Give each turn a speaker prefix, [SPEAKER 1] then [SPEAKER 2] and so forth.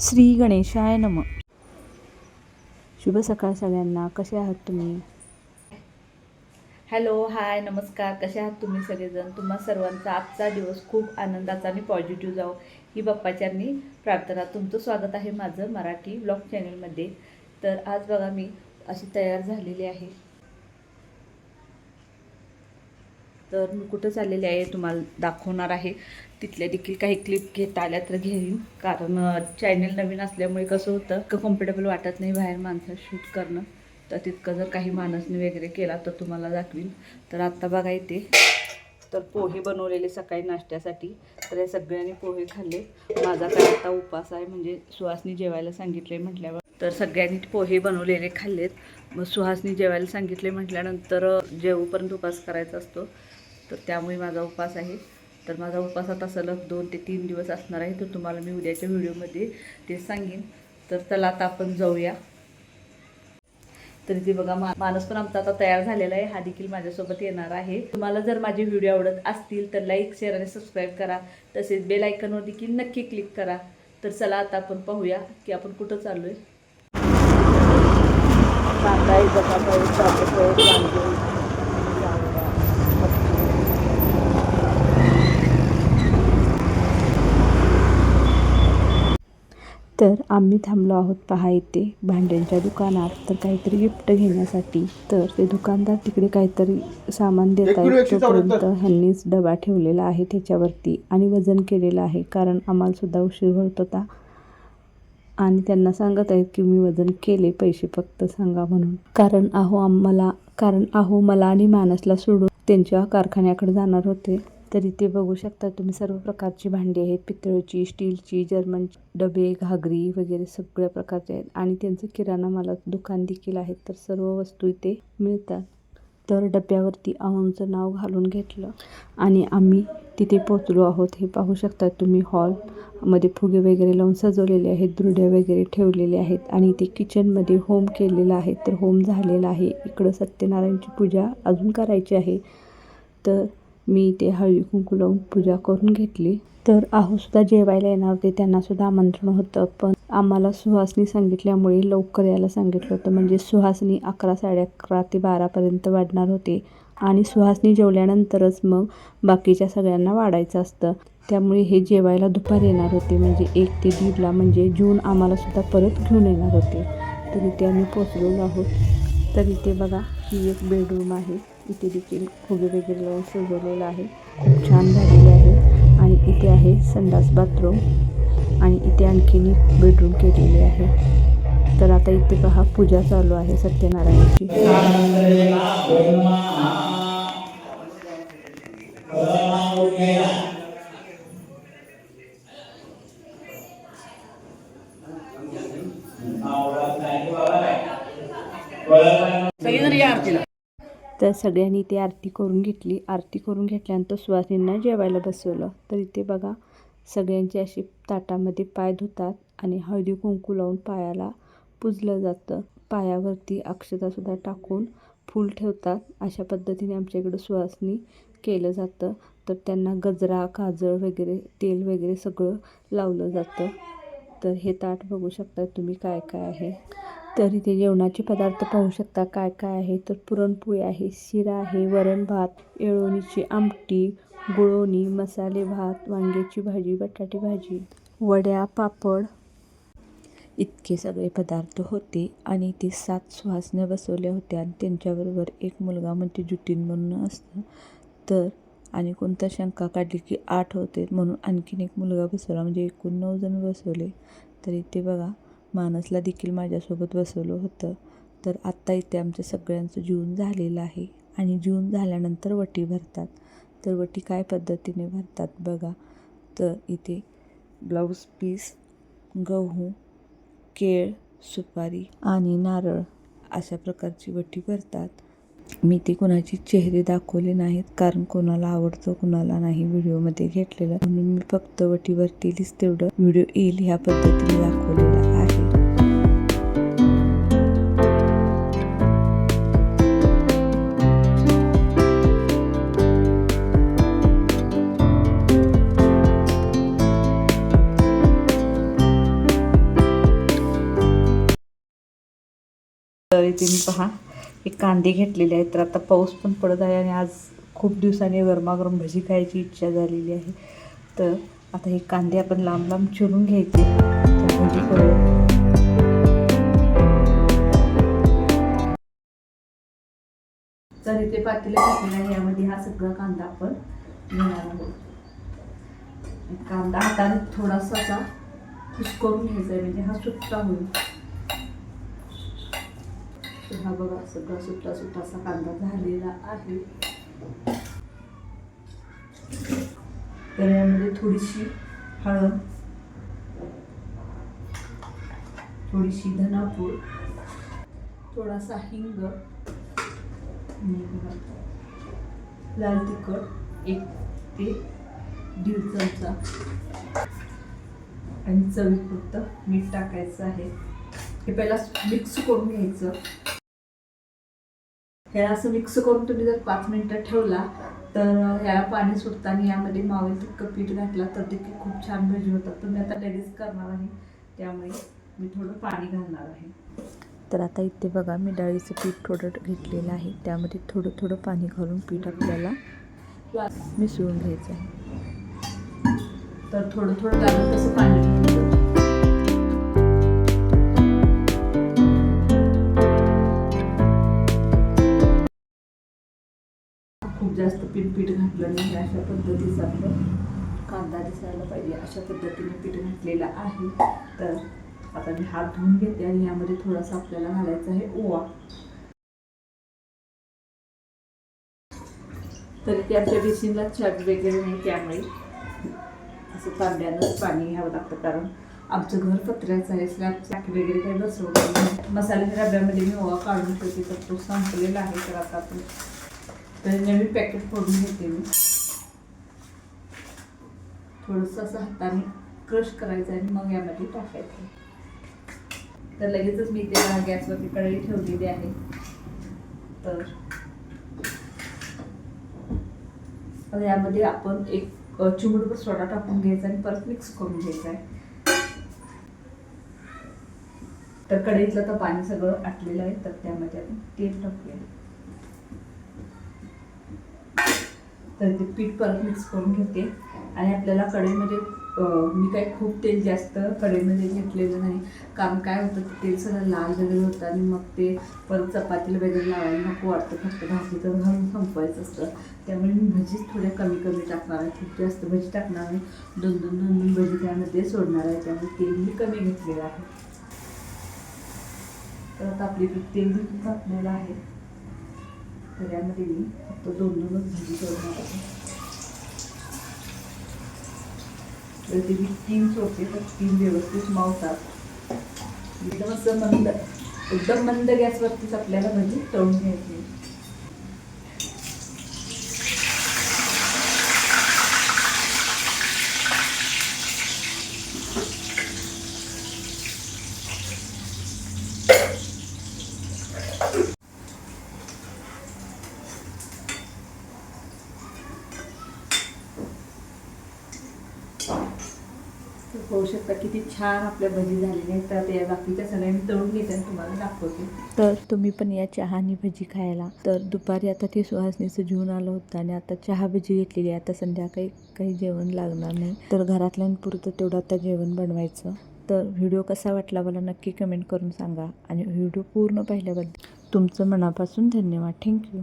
[SPEAKER 1] श्री गणेशाय नम. शुभ सकाळ सगळ्यांना. कसे आहात तुम्ही? हॅलो हाय नमस्कार. कसे आहात तुम्ही सगळेजण? तुम्हा सर्वांचा आजचा दिवस खूप आनंदाचा आणि पॉझिटिव्ह जाओ ही बाप्पाच्यांनी प्रार्थना. तुमचं स्वागत आहे माझं मराठी ब्लॉग चॅनलमध्ये तर आज बघा मी अशी तयार झालेली आहे. तर मी कुठं चाललेली आहे तुम्हाला दाखवणार आहे. तिथल्या देखील काही क्लिप घेता आल्या तर घेईन. कारण चॅनल नवीन असल्यामुळे कसं होतं का कम्फर्टेबल वाटत नाही बाहेर माणसं शूट करणं. तर तितकं जर काही माणसने वगैरे केला तर तुम्हाला दाखवीन. तर आत्ता बघा इथे. तर पोहे बनवलेले सकाळी नाश्त्यासाठी. तर या सगळ्यांनी पोहे खाल्ले. माझा काय आता उपास आहे म्हणजे सुहासनी जेवायला सांगितले म्हटल्यावर. तर सगळ्यांनी पोहे बनवलेले खाल्लेत. मग सुहासनी जेवायला सांगितले म्हटल्यानंतर जेवूपर्यंत उपास करायचा असतो. तर त्यामुळे माझा उपास आहे. तर माझा उपास आता सलग दोन ते तीन दिवस असणार आहे तर तुम्हाला मी उद्याच्या व्हिडिओमध्ये ते सांगेन. तर चला आता आपण जाऊया. तर इथे बघा मा माणूस पण आमचा आता तयार झालेला आहे. हा देखील माझ्यासोबत येणार आहे. तुम्हाला जर माझे व्हिडिओ आवडत असतील तर लाईक शेअर आणि सबस्क्राईब करा. तसेच बेल आयकनवर देखील नक्की क्लिक करा. तर चला आता आपण पाहूया की आपण कुठं चाललो आहे बटाटे बटाटे वांगे तर आम्ही थांबलो आहोत पहा इथे. भांड्यांच्या दुकानात. तर काहीतरी गिफ्ट घेण्यासाठी. तर ते दुकानदार तिकडे काहीतरी सामान देत आहेत. तोपर्यंत ह्यांनीच डबा ठेवलेला आहे त्याच्यावरती आणि वजन केलेलं आहे. कारण आम्हाला सुद्धा उशीर होत होता. आणि त्यांना सांगत आहेत की मी वजन केले पैसे फक्त सांगा म्हणून. कारण आहो आम्हाला कारण आहो मला आणि मानसला सोडून त्यांच्या कारखान्याकडे जाणार होते. तर इथे बघू शकता. तुम्ही सर्व प्रकारची भांडी आहेत. पितळची स्टीलची जर्मन डबे घागरी वगैरे सगळ्या प्रकारचे आहेत. आणि त्यांचं किराणा मला दुकान देखील आहे. तर सर्व वस्तू इथे मिळतात. तर डब्यावरती आहोंचं नाव घालून घेतलं. आणि आम्ही तिथे पोचलो आहोत. हे पाहू शकता तुम्ही हॉलमध्ये फुगे वगैरे लावून सजवलेले आहेत. दुरड्या वगैरे ठेवलेले आहेत. आणि इथे किचनमध्ये होम केलेलं आहे. तर होम झालेला आहे. इकडं सत्यनारायणची पूजा अजून करायची आहे. तर मी ते हळदी कुंकू लावून पूजा करून घेतली. तर आहोसुद्धा जेवायला येणार होते त्यांनासुद्धा आमंत्रण होतं. पण आम्हाला सुहासनी सांगितल्यामुळे लवकर यायला सांगितलं होतं. म्हणजे सुहासनी अकरा साडे अकरा ते बारापर्यंत वाढणार होते. आणि सुहासनी जेवल्यानंतरच मग बाकीच्या सगळ्यांना वाढायचं असतं. त्यामुळे हे जेवायला दुपारी येणार होते. म्हणजे एक ते दीडला म्हणजे जून आम्हालासुद्धा परत घेऊन येणार होते. तर इथे आम्ही पोचलेलो आहोत. तर इथे बघा. ही एक बेडरूम आहे. इथे देखील फुगे वगैरे लावून सजवलेलं आहे. खूप छान झालेली आहे. आणि इथे आहे संडास बाथरूम. आणि इथे आणखीन एक बेडरूम केलेले आहे. तर आता इथे पहा पूजा चालू आहे सत्यनारायणची. तर सगळ्यांनी ते आरती करून घेतली. आरती करून घेतल्यानंतर सुवासिनींना जेवायला बसवलं. तर इथे बघा सगळ्यांचे असे ताटामध्ये पाय धुतात आणि हळदी कुंकू लावून पायाला पुजलं जातं. पायावरती अक्षतासुद्धा टाकून फूल ठेवतात. अशा पद्धतीने आमच्या इकडं सुवासनी केलं जातं. तर त्यांना गजरा काजळ वगैरे तेल वगैरे सगळं लावलं जातं. तर हे ताट बघू शकता तुम्ही काय काय आहे. तर इथे जेवणाचे पदार्थ पाहू शकता. काय काय आहे? तर पुरणपोळी आहे शिरा आहे वरण भात येळवणीची आमटी गुळवणी मसाले भात वांग्याची भाजी बटाटे भाजी वड्या पापड. इतके सगळे पदार्थ होते आणि ते सात सुहासण्या बसवल्या होत्या आणि त्यांच्याबरोबर एक मुलगा म्हणजे जुटीन म्हणून असतं. तर आणि कोणता शंका काढली की आठ होते म्हणून आणखीन एक मुलगा बसवला म्हणजे एकूण नऊ जण बसवले. तर इथे बघा मानसला देखील माझ्यासोबत बसवलं होतं. तर आत्ता इथे आमच्या सगळ्यांचं जीवन झालेलं आहे आणि जीवन झाल्यानंतर वटी भरतात. तर वटी काय पद्धतीने भरतात बघा. तर इथे ब्लाऊज पीस गहू केळ सुपारी आणि नारळ अशा प्रकारची वटी भरतात. मी ते कोणाची चेहरे दाखवले नाहीत कारण कोणाला आवडतं कोणाला नाही व्हिडिओमध्ये घेतलेलं. म्हणून मी फक्त वटी भरतेलीच तेवढं व्हिडिओ येईल ह्या पद्धतीने दाखवलेला आहे मी पहा. एक कांदे घेतलेले आहेत तर आता पाऊस पण पडत आहे आणि आज खूप दिवसांनी गरमागरम भजी खायची इच्छा झालेली आहे. तर आता हे कांदे आपण लांब लांब चिरून घ्यायचे. तर भजी करूया तर इथे पातेलं घातलेलं आहे यामध्ये हा सगळा कांदा आपण घेणार आहोत. कांदा हाताने थोडासा असा करून घ्यायचा आहे म्हणजे हा सुट्टा होईल. तर हा बघा सगळा सुट्टा सुट्टा कांदा झालेला आहे. तर यामध्ये थोडीशी हळद थोडीशी धनापूर थोडासा हिंग लाल तिखट एक ते दीड चमचा. आणि चवीपुरतं मीठ टाकायचं आहे. हे पहिला मिक्स करून घ्यायचं. हे असं मिक्स करून तुम्ही जर पाच मिनिटं ठेवला तर ह्याला पाणी सुटताना यामध्ये मावेल तितकं पीठ घातलं तर देखील खूप छान भजी होतात. तुम्ही आता लगेच करणार आहे. त्यामुळे मी थोडं पाणी घालणार आहे.
[SPEAKER 2] तर आता इथे बघा मी डाळीचं पीठ थोडं घेतलेलं आहे. त्यामध्ये थोडं थोडं पाणी घालून पीठ आपल्याला मिसळून घ्यायचं आहे.
[SPEAKER 1] तर थोडं थोडं लागलं तसं पाणी जास्त पीठ पीठ घातलं नाही अशा पद्धतीचं आपलं कांदा दिसायला पाहिजे. अशा पद्धतीने पीठ घातलेलं आहे. तर आता मी हात धुवून घेते आणि यामध्ये थोडासा आपल्याला घालायचा आहे ओवा. तरी ते आमच्या बेसिनला छाट वगैरे नाही त्यामुळे असं तांब्यानंच पाणी घ्यावं लागतं. कारण आमचं घर पत्र्याचं आहे स्लॅब चाकी वगैरे काही बसवलं नाही. मसाल्याच्या डब्यामध्ये मी ओवा काढून ठेवते तर तो संपलेला आहे. तर आता आपण तर नवीन पॅकेट फोडून घेते मी. थोडंसं असं हाताने क्रश करायचं आणि मग यामध्ये टाकायचं तर लगेचच मी ते गॅसवरती कढई ठेवलेली आहे. तर यामध्ये आपण एक अ, चिमूटभर सोडा टाकून घ्यायचा आणि परत मिक्स करून घ्यायचा आहे. तर कढईतलं तर पाणी सगळं आटलेलं आहे तर त्यामध्ये आपण तेल टाकूया. तर ते पीठ परत मिक्स करून घेते. आणि आपल्याला कढईमध्ये मी काही खूप तेल जास्त कढईमध्ये घेतलेलं नाही. कारण काय होतं ते तेल सगळं लाल वगैरे होतं आणि मग ते परत चपातीला वगैरे लावायला नको वाटतं. फक्त भाजी तर घालून संपवायचं असतं. त्यामुळे मी भजीच थोड्या कमी कमी टाकणार आहे. खूप जास्त भजी टाकणार आहे दोन दोन दोन दोन भजी त्यामध्ये सोडणार आहे. त्यामुळे तेल मी कमी घेतलेलं आहे. तर आता आपली तेल देखील टाकलेलं आहे. खऱ्यामध्ये मी फक्त दोन दोनच भाजी करणार आहे. तर ते मी तीन सोडते तर तीन व्यवस्थित मावतात. एकदम असं मंद एकदम मंद गॅसवरतीच आपल्याला म्हणजे तळून घ्यायची तर होऊ शकता. किती छान आपल्या भजी झालेल्या आहेत. तर या बाकीच्या सगळ्या मी तळून घेते आणि तुम्हाला दाखवते.
[SPEAKER 2] तर तुम्ही पण या चहा आणि भजी खायला. तर दुपारी आता ते सुहासनीचं जेवून आलं होतं आणि आता चहा भजी घेतलेली आहे. आता संध्याकाळी काही जेवण लागणार नाही. तर घरातल्यांपुरतं तेवढं आता जेवण बनवायचं. तर व्हिडिओ कसा वाटला मला नक्की कमेंट करून सांगा. आणि व्हिडिओ पूर्ण पाहिल्याबद्दल तुमचं मनापासून धन्यवाद. थँक्यू.